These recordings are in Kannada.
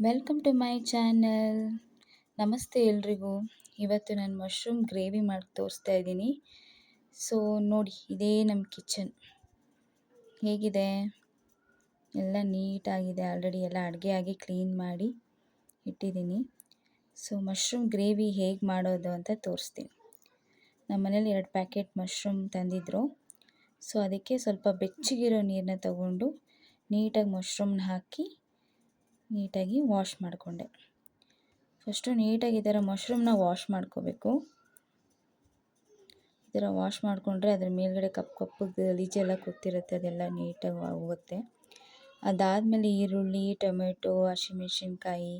Welcome to my channel. ನಮಸ್ತೆ ಎಲ್ರಿಗೂ. ಇವತ್ತು ನಾನು ಮಶ್ರೂಮ್ ಗ್ರೇವಿ ಮಾಡಿ ತೋರಿಸ್ತಾ ಇದ್ದೀನಿ. ಸೊ ನೋಡಿ, ಇದೇ ನಮ್ಮ ಕಿಚನ್. ಹೇಗಿದೆ? ಎಲ್ಲ ನೀಟಾಗಿದೆ. ಆಲ್ರೆಡಿ ಎಲ್ಲ ಅಡುಗೆ ಆಗಿ ಕ್ಲೀನ್ ಮಾಡಿ ಇಟ್ಟಿದ್ದೀನಿ. ಸೊ ಮಶ್ರೂಮ್ ಗ್ರೇವಿ ಹೇಗೆ ಮಾಡೋದು ಅಂತ ತೋರಿಸ್ತೀನಿ. ನಮ್ಮ ಮನೇಲಿ ಎರಡು ಪ್ಯಾಕೆಟ್ ಮಶ್ರೂಮ್ ತಂದಿದ್ದರು ಸೊ ಅದಕ್ಕೆ ಸ್ವಲ್ಪ ಬೆಚ್ಚಗಿರೋ ನೀರನ್ನ ತಗೊಂಡು ನೀಟಾಗಿ ಮಶ್ರೂಮ್ನ ಹಾಕಿ ನೀಟಾಗಿ ವಾಶ್ ಮಾಡಿಕೊಂಡೆ. ಫಸ್ಟು ನೀಟಾಗಿ ಇದರ ಥರ ಮಶ್ರೂಮ್ನ ವಾಶ್ ಮಾಡ್ಕೋಬೇಕು. ಈ ಥರ ವಾಶ್ ಮಾಡಿಕೊಂಡ್ರೆ ಅದ್ರ ಮೇಲ್ಗಡೆ ಕಪ್ಪು ಕಪ್ಪು ಗಲೀಜೆಲ್ಲ ಕೂತಿರುತ್ತೆ, ಅದೆಲ್ಲ ನೀಟಾಗಿ ಹೋಗುತ್ತೆ. ಅದಾದಮೇಲೆ ಈರುಳ್ಳಿ, ಟೊಮೆಟೊ, ಹಸಿಮೆಣ್ಸಿನ್ಕಾಯಿ,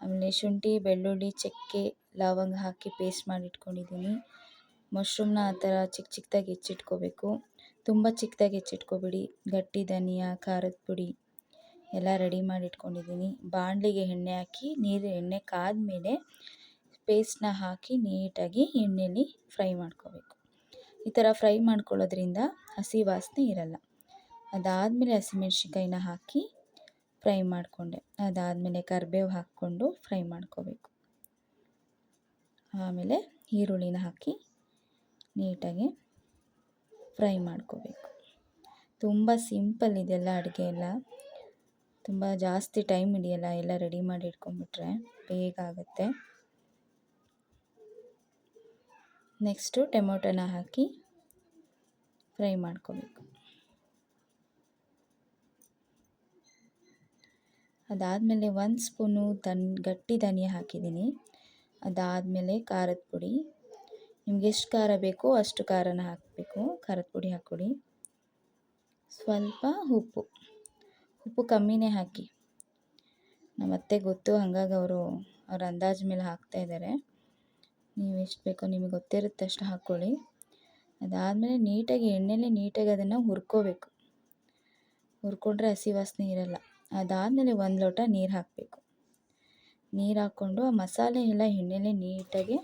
ಆಮೇಲೆ ಶುಂಠಿ, ಬೆಳ್ಳುಳ್ಳಿ, ಚಕ್ಕೆ, ಲವಂಗ ಹಾಕಿ ಪೇಸ್ಟ್ ಮಾಡಿ ಇಟ್ಕೊಂಡಿದ್ದೀನಿ. ಮಶ್ರೂಮ್ನ ಆ ಥರ ಚಿಕ್ಕ ಚಿಕ್ಕದಾಗಿ ಹೆಚ್ಚಿಟ್ಕೋಬೇಕು. ತುಂಬ ಚಿಕ್ಕದಾಗಿ ಹೆಚ್ಚಿಟ್ಕೋಬೇಡಿ. ಗಟ್ಟಿ ಧನಿಯಾ, ಖಾರದ ಪುಡಿ ಎಲ್ಲ ರೆಡಿ ಮಾಡಿ ಇಟ್ಕೊಂಡಿದ್ದೀನಿ ಬಾಣಲಿಗೆ ಎಣ್ಣೆ ಹಾಕಿ, ನೀರು ಎಣ್ಣೆ ಕಾದ್ಮೇಲೆ ಪೇಸ್ಟ್ನ ಹಾಕಿ ನೀಟಾಗಿ ಎಣ್ಣೆಲಿ ಫ್ರೈ ಮಾಡ್ಕೋಬೇಕು. ಈ ಥರ ಫ್ರೈ ಮಾಡ್ಕೊಳ್ಳೋದ್ರಿಂದ ಹಸಿ ವಾಸನೆ ಇರಲ್ಲ. ಅದಾದಮೇಲೆ ಹಸಿಮೆಣ್ಸಿನ್ಕಾಯಿನ ಹಾಕಿ ಫ್ರೈ ಮಾಡಿಕೊಂಡೆ. ಅದಾದಮೇಲೆ ಕರಿಬೇವು ಹಾಕ್ಕೊಂಡು ಫ್ರೈ ಮಾಡ್ಕೋಬೇಕು. ಆಮೇಲೆ ಈರುಳ್ಳಿನ ಹಾಕಿ ನೀಟಾಗಿ ಫ್ರೈ ಮಾಡ್ಕೋಬೇಕು. ತುಂಬ ಸಿಂಪಲ್ ಇದೆಲ್ಲ ಅಡುಗೆ ಎಲ್ಲ. ತುಂಬ ಜಾಸ್ತಿ ಟೈಮ್ ಹಿಡಿಯಲ್ಲ, ಎಲ್ಲ ರೆಡಿ ಮಾಡಿ ಇಟ್ಕೊಂಡ್ಬಿಟ್ರೆ ಬೇಗ ಆಗುತ್ತೆ. ನೆಕ್ಸ್ಟು ಟೊಮೊಟೊನ ಹಾಕಿ ಫ್ರೈ ಮಾಡ್ಕೋಬೇಕು. ಅದಾದಮೇಲೆ ಒಂದು ಸ್ಪೂನು ದನ್ ಗಟ್ಟಿ ಧನಿಯಾ ಹಾಕಿದ್ದೀನಿ. ಅದಾದಮೇಲೆ ಖಾರದ ಪುಡಿ. ನಿಮ್ಗೆ ಎಷ್ಟು ಖಾರ ಬೇಕೋ ಅಷ್ಟು ಖಾರನ ಹಾಕಬೇಕು. ಖಾರದ ಪುಡಿ ಹಾಕ್ಕೊಡಿ. ಸ್ವಲ್ಪ ಉಪ್ಪು. ಉಪ್ಪು ಕಮ್ಮಿನೇ ಹಾಕಿ. ನಮ್ಮ ಅತ್ತೆ ಗೊತ್ತು, ಹಾಗಾಗಿ ಅವರು, ಅವ್ರ ಅಂದಾಜು ಮೇಲೆ ಹಾಕ್ತಾಯಿದ್ದಾರೆ ನೀವು ಎಷ್ಟು ಬೇಕೋ ನಿಮಗೆ ಗೊತ್ತಿರುತ್ತೆ ಅಷ್ಟು ಹಾಕ್ಕೊಳ್ಳಿ. ಅದಾದಮೇಲೆ ನೀಟಾಗಿ, ಎಣ್ಣೆಲಿ ನೀಟಾಗಿ ಅದನ್ನು ಹುರ್ಕೋಬೇಕು. ಹುರ್ಕೊಂಡ್ರೆ ಹಸಿ ವಾಸನೆ ಇರಲ್ಲ. ಅದಾದಮೇಲೆ ಒಂದು ಲೋಟ ನೀರು ಹಾಕಬೇಕು. ನೀರು ಹಾಕ್ಕೊಂಡು ಆ ಮಸಾಲೆ ಎಲ್ಲ ಎಣ್ಣೆಲೆ ನೀಟಾಗಿ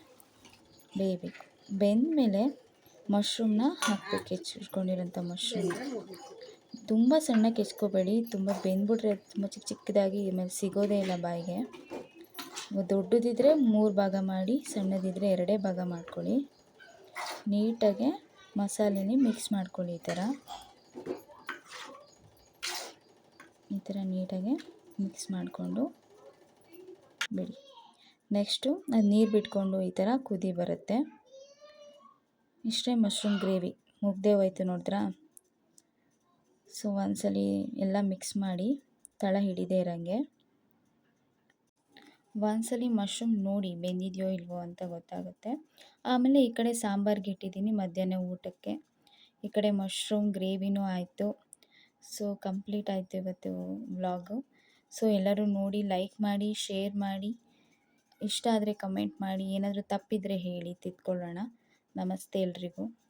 ಬೇಯಬೇಕು. ಬೆಂದಮೇಲೆ ಮಶ್ರೂಮ್ನ ಹಾಕ್ಬೇಕು. ಹೆಚ್ಚಿಟ್ಕೊಂಡಿರೋಂಥ ಮಶ್ರೂಮ್. ತುಂಬ ಸಣ್ಣಕ್ಕೆ ಹೆಚ್ಕೋಬೇಡಿ ತುಂಬ ಬೆಂದ್ಬಿಟ್ರೆ ತುಂಬ ಚಿಕ್ಕ ಚಿಕ್ಕದಾಗಿ ಆಮೇಲೆ ಸಿಗೋದೇ ಇಲ್ಲ ಬಾಯಿಗೆ. ದೊಡ್ಡದಿದ್ದರೆ ಮೂರು ಭಾಗ ಮಾಡಿ ಸಣ್ಣದಿದ್ದರೆ ಎರಡೇ ಭಾಗ ಮಾಡ್ಕೊಳ್ಳಿ. ನೀಟಾಗೆ ಮಸಾಲೆನೇ ಮಿಕ್ಸ್ ಮಾಡ್ಕೊಳ್ಳಿ ಈ ಥರ. ಈ ಥರ ನೀಟಾಗೆ ಮಿಕ್ಸ್ ಮಾಡಿಕೊಂಡು ಬಿಡಿ. ನೆಕ್ಸ್ಟು ಅದು ನೀರು ಬಿಟ್ಕೊಂಡು ಈ ಥರ ಕುದಿ ಬರುತ್ತೆ. ಇಷ್ಟೇ ಮಶ್ರೂಮ್ ಗ್ರೇವಿ ಮುಗ್ದೇ ಹೋಯ್ತು ನೋಡಿದ್ರಾ ಸೊ ಒಂದ್ಸಲ ಎಲ್ಲ ಮಿಕ್ಸ್ ಮಾಡಿ ತಳ ಹಿಡಿದೇ ಇರೋಂಗೆ. ಒಂದ್ಸಲಿ ಮಶ್ರೂಮ್ ನೋಡಿ ಬೆಂದಿದೆಯೋ ಇಲ್ವೋ ಅಂತ ಗೊತ್ತಾಗುತ್ತೆ. ಆಮೇಲೆ ಈ ಕಡೆ ಸಾಂಬಾರ್ಗೆ ಇಟ್ಟಿದ್ದೀನಿ ಮಧ್ಯಾಹ್ನ ಊಟಕ್ಕೆ. ಈ ಕಡೆ ಮಶ್ರೂಮ್ ಗ್ರೇವಿನೂ ಆಯಿತು. ಸೊ ಕಂಪ್ಲೀಟ್ ಆಯಿತು ಇವತ್ತು ವ್ಲಾಗು. ಸೊ ಎಲ್ಲರೂ ನೋಡಿ ಲೈಕ್ ಮಾಡಿ, ಶೇರ್ ಮಾಡಿ. ಇಷ್ಟ ಆದರೆ ಕಮೆಂಟ್ ಮಾಡಿ. ಏನಾದರೂ ತಪ್ಪಿದರೆ ಹೇಳಿ, ತಿದ್ಕೊಳ್ಳೋಣ. ನಮಸ್ತೆ ಎಲ್ರಿಗೂ.